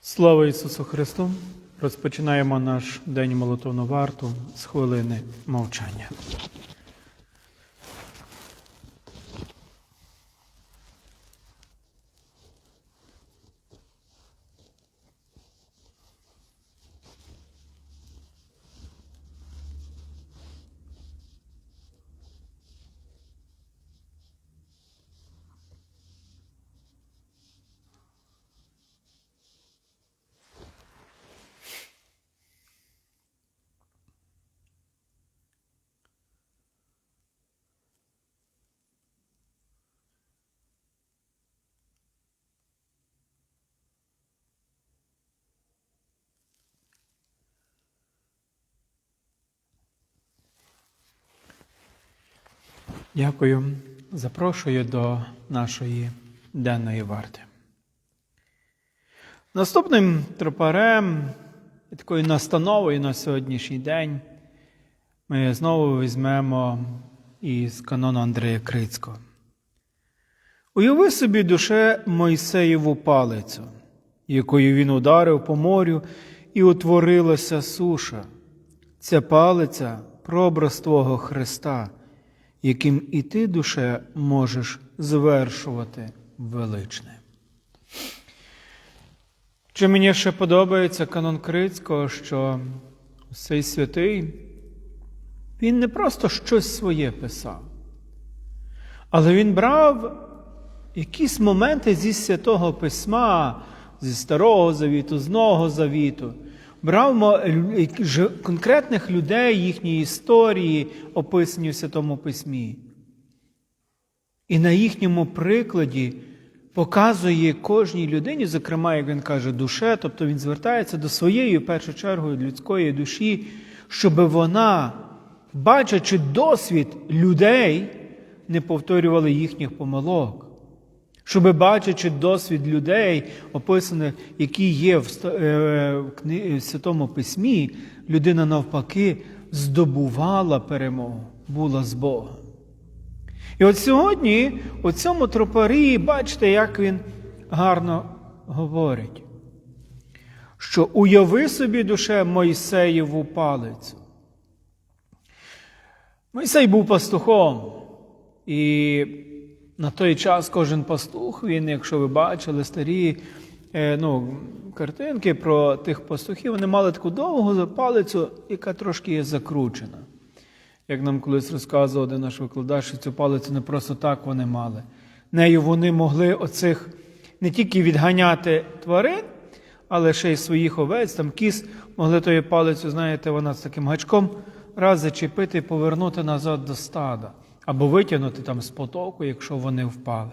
Слава Ісусу Христу! Розпочинаємо наш день молотовну варту з хвилини мовчання. Дякую. Запрошую до нашої денної варти. Наступним тропарем і такою настановою на сьогоднішній день ми знову візьмемо із канону Андрея Крицького. Уяви собі душе Мойсеєву палицю, якою він ударив по морю, і утворилася суша. Ця палиця прообраз Твого Христа, яким і ти, душе, можеш звершувати величне. Чи мені ще подобається канон Крицького, що цей святий, він не просто щось своє писав, але він брав якісь моменти зі святого письма, зі Старого Завіту, з Нового Завіту, брав конкретних людей, їхні історії, описані в Святому Письмі. І на їхньому прикладі показує кожній людині, зокрема, як він каже, душе, тобто він звертається до своєї, в першу чергу, людської душі, щоб вона, бачачи досвід людей, не повторювала їхніх помилок. Щоб, бачачи досвід людей, описаних, які є в Святому Письмі, людина навпаки здобувала перемогу, була з Богом. І от сьогодні у цьому тропарі, бачите, як він гарно говорить, що уяви собі душе Мойсеєву палицю. Мойсей був пастухом, і на той час кожен пастух, він, якщо ви бачили старі ну, картинки про тих пастухів, вони мали таку довгу палицю, яка трошки є закручена. Як нам колись розказував один наш викладач, що цю палицю не просто так вони мали. Нею вони могли оцих не тільки відганяти тварин, але ще й своїх овець, там кіс, могли тою палицю, знаєте, вона з таким гачком раз зачепити і повернути назад до стада, або витягнути там з потоку, якщо вони впали.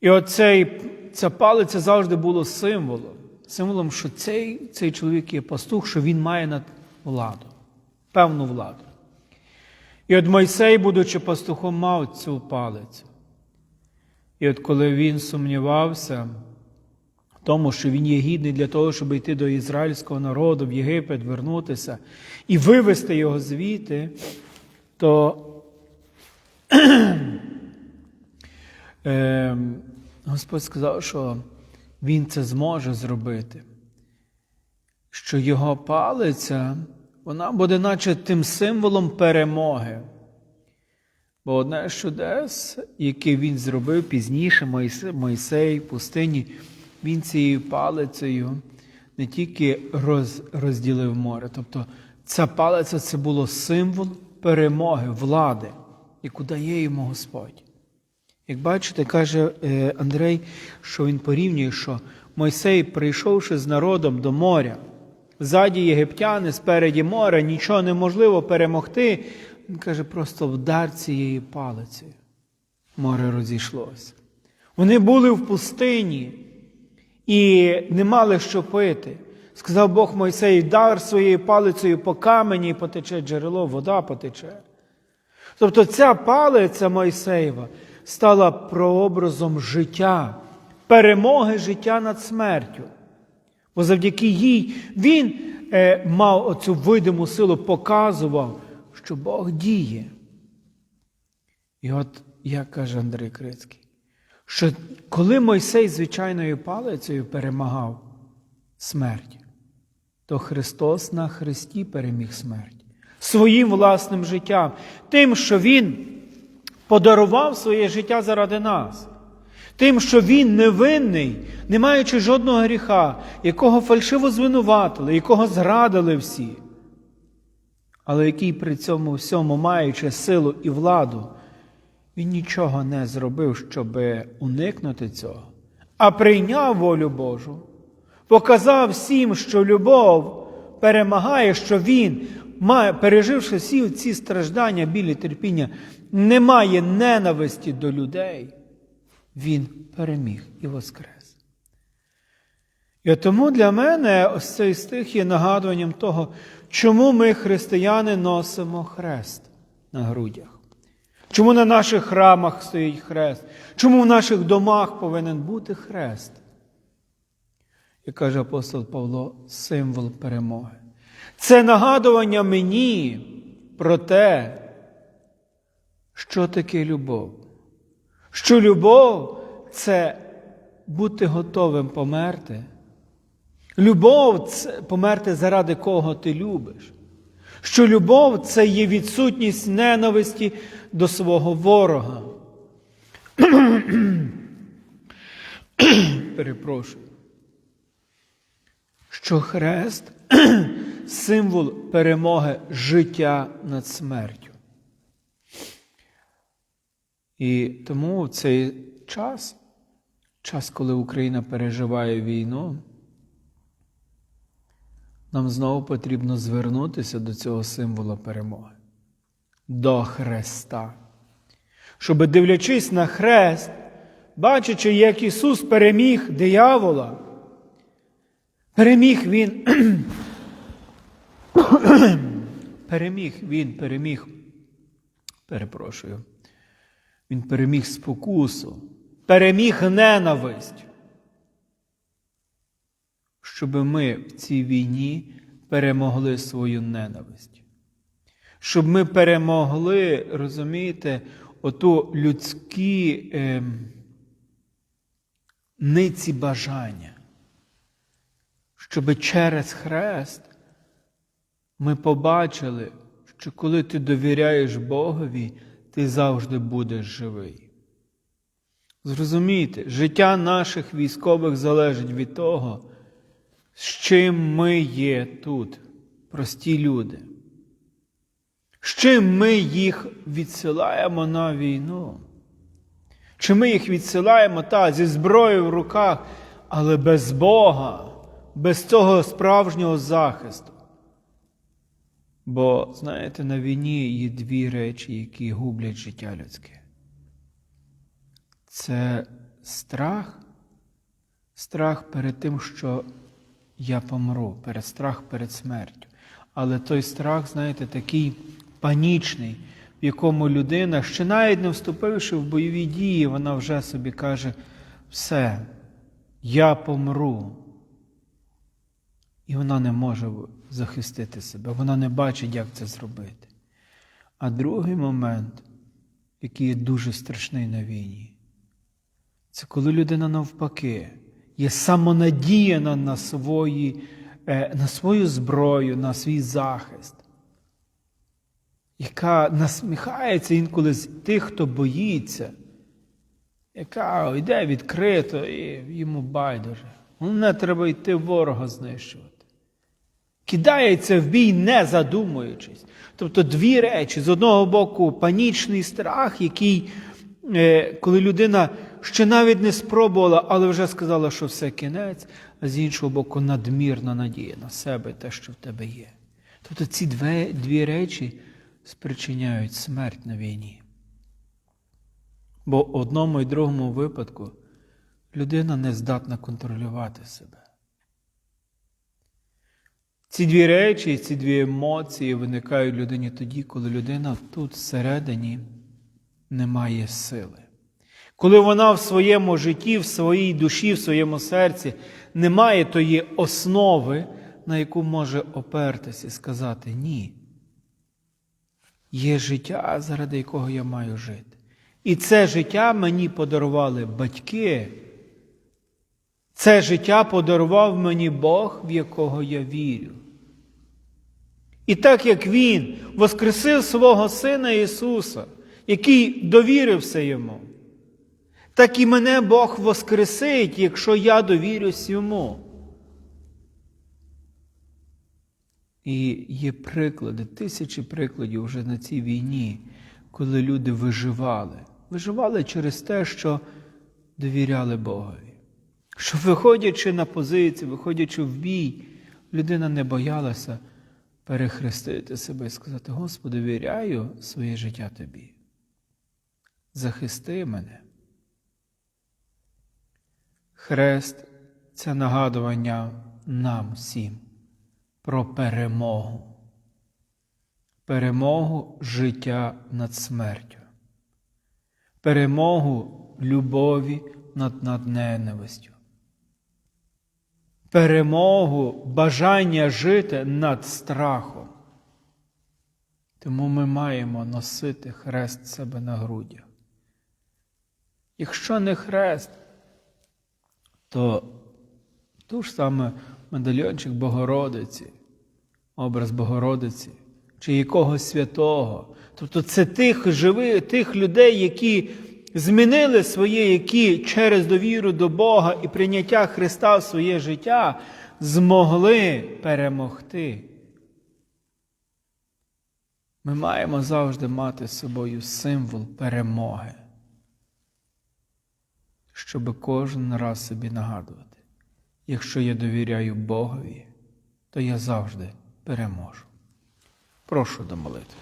І оцей, ця палиця завжди була символом, символом, що цей, цей чоловік є пастух, що він має над владу, певну владу. І от Мойсей, будучи пастухом, мав цю палицю. І от коли він сумнівався в тому, що він є гідний для того, щоб йти до ізраїльського народу в Єгипет, вернутися і вивести його звідти, то Господь сказав, що він це зможе зробити, що його палиця вона буде наче тим символом перемоги. Бо одне з чудес, яке він зробив пізніше, Мойсей в пустині, він цією палицею не тільки роз, розділив море. Тобто ця палиця це було символ перемоги, влади, яку дає йому Господь. Як бачите, каже Андрей, що він порівнює, що Мойсей, прийшовши з народом до моря, Ззаді єгиптяни, спереді море, нічого неможливо перемогти. Він каже, просто вдар цієї палиці. Море розійшлося. Вони були в пустині і не мали що пити. Сказав Бог Мойсей, дар своєю палицею по камені і потече джерело, вода потече. Тобто ця палиця Мойсеєва стала прообразом життя, перемоги життя над смертю. Бо завдяки їй він е, мав оцю видиму силу, показував, що Бог діє. І от як каже Андрій Крицький, що коли Мойсей звичайною палицею перемагав смерть, то Христос на Христі переміг смерть своїм власним життям, тим, що Він подарував своє життя заради нас, тим, що Він невинний, не маючи жодного гріха, якого фальшиво звинуватили, якого зрадили всі, але який при цьому всьому, маючи силу і владу, він нічого не зробив, щоб уникнути цього, а прийняв волю Божу, показав всім, що любов перемагає, що він, переживши всі ці страждання, білі терпіння, не має ненависті до людей, він переміг і воскрес. І тому для мене ось цей стих є нагадуванням того, чому ми, християни, носимо хрест на грудях. Чому на наших храмах стоїть хрест? Чому в наших домах повинен бути хрест? І каже апостол Павло, символ перемоги. Це нагадування мені про те, що таке любов. Що любов це бути готовим померти. Любов це померти заради кого ти любиш. Що любов це є відсутність ненависті до свого ворога. Перепрошую. Що хрест символ перемоги життя над смертю. І тому цей час, час, коли Україна переживає війну, нам знову потрібно звернутися до цього символа перемоги, до Христа. Щоб, дивлячись на хрест, бачачи, як Ісус переміг диявола, переміг Він, переміг Він, переміг, перепрошую, Він переміг спокусу, переміг ненависть щоб ми в цій війні перемогли свою ненависть. Щоб ми перемогли, розумієте, оту людські е, ниці бажання. Щоб через хрест ми побачили, що коли ти довіряєш Богові, ти завжди будеш живий. Зрозумійте, життя наших військових залежить від того, з чим ми є тут, прості люди. З чим ми їх відсилаємо на війну? Чи ми їх відсилаємо та, зі зброєю в руках, але без Бога, без цього справжнього захисту? Бо, знаєте, на війні є дві речі, які гублять життя людське. Це страх, страх перед тим, що я помру, перед страх перед смертю. Але той страх, знаєте, такий панічний, в якому людина, ще навіть не вступивши в бойові дії, вона вже собі каже: все, я помру. І вона не може захистити себе, вона не бачить, як це зробити. А другий момент, який є дуже страшний на війні, це коли людина навпаки є самонадіяна на, свої, е, на свою зброю, на свій захист, яка насміхається інколи з тих, хто боїться, яка йде відкрито і йому байдуже. Не треба йти ворога знищувати. Кидається в бій, не задумуючись. Тобто дві речі: з одного боку, панічний страх, який, е, коли людина ще навіть не спробувала, але вже сказала, що все кінець, а з іншого боку, надмірна надія на себе те, що в тебе є. Тобто ці дві, дві речі спричиняють смерть на війні. Бо в одному і другому випадку людина не здатна контролювати себе. Ці дві речі, ці дві емоції виникають людині тоді, коли людина тут всередині не має сили. Коли вона в своєму житті, в своїй душі, в своєму серці не має тої основи, на яку може опертися і сказати ні. Є життя, заради якого я маю жити. І це життя мені подарували батьки. Це життя подарував мені Бог, в якого я вірю. І так як Він воскресив свого Сина Ісуса, який довірився йому, так і мене Бог воскресить, якщо я довірюсь йому. І є приклади, тисячі прикладів вже на цій війні, коли люди виживали. Виживали через те, що довіряли Богові. Що, виходячи на позицію, виходячи в бій, людина не боялася перехрестити себе і сказати: Господи, віряю своє життя Тобі. Захисти мене. Хрест це нагадування нам всім про перемогу, перемогу життя над смертю, перемогу любові над, над ненавистю, перемогу бажання жити над страхом. Тому ми маємо носити хрест себе на грудях. Якщо не хрест, то ту ж саме медальйончик Богородиці, образ Богородиці чи якогось святого. Тобто це тих живих, тих людей, які змінили своє, які через довіру до Бога і прийняття Христа в своє життя змогли перемогти. Ми маємо завжди мати з собою символ перемоги, щоб кожен раз собі нагадувати. Якщо я довіряю Богові, то я завжди переможу. Прошу до молитви.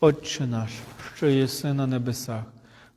Отче наш, що єси на небесах,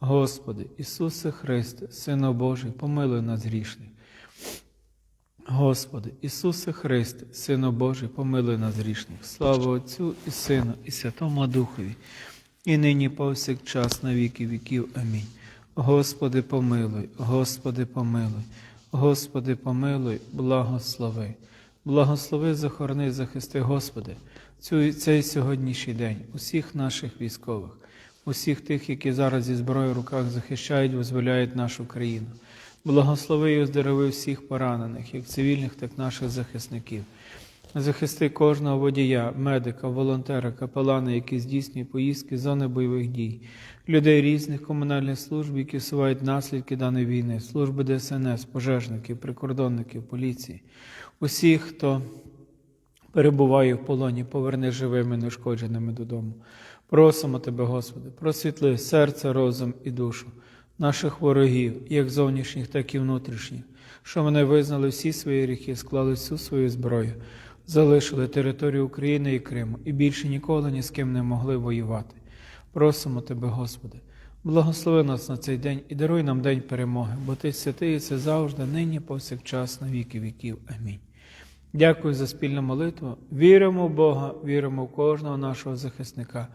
Господи, Ісусе Христе, Сино Божий, помилуй нас грішних. Господи, Ісусе Христе, Сино Божий, помилуй нас грішних. Слава Отцю і Сину, і Святому Духові, і нині повсякчас на віки віків. Амінь. Господи, помилуй, Господи, помилуй, Господи, помилуй, благослови. Благослови, захорони, захисти, Господи, цю, цей сьогоднішній день, усіх наших військових, усіх тих, які зараз зі зброєю в руках захищають, визволяють нашу країну. Благослови і оздорови всіх поранених, як цивільних, так і наших захисників. Захисти кожного водія, медика, волонтера, капелана, які здійснюють поїздки зони бойових дій, людей різних комунальних служб, які сувають наслідки даної війни, служби ДСНС, пожежників, прикордонників, поліції, усіх, хто перебуває в полоні, поверни живими, неушкодженими додому. Просимо Тебе, Господи, просвітли серце, розум і душу наших ворогів, як зовнішніх, так і внутрішніх, що вони визнали всі свої гріхи, склали всю свою зброю, залишили територію України і Криму і більше ніколи ні з ким не могли воювати. Просимо Тебе, Господи, благослови нас на цей день і даруй нам день перемоги, бо Ти святий і це завжди, нині, повсякчас, на віки віків. Амінь. Дякую за спільну молитву. Віримо в Бога, віримо в кожного нашого захисника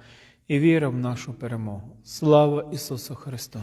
і віра в нашу перемогу. Слава Ісусу Христу!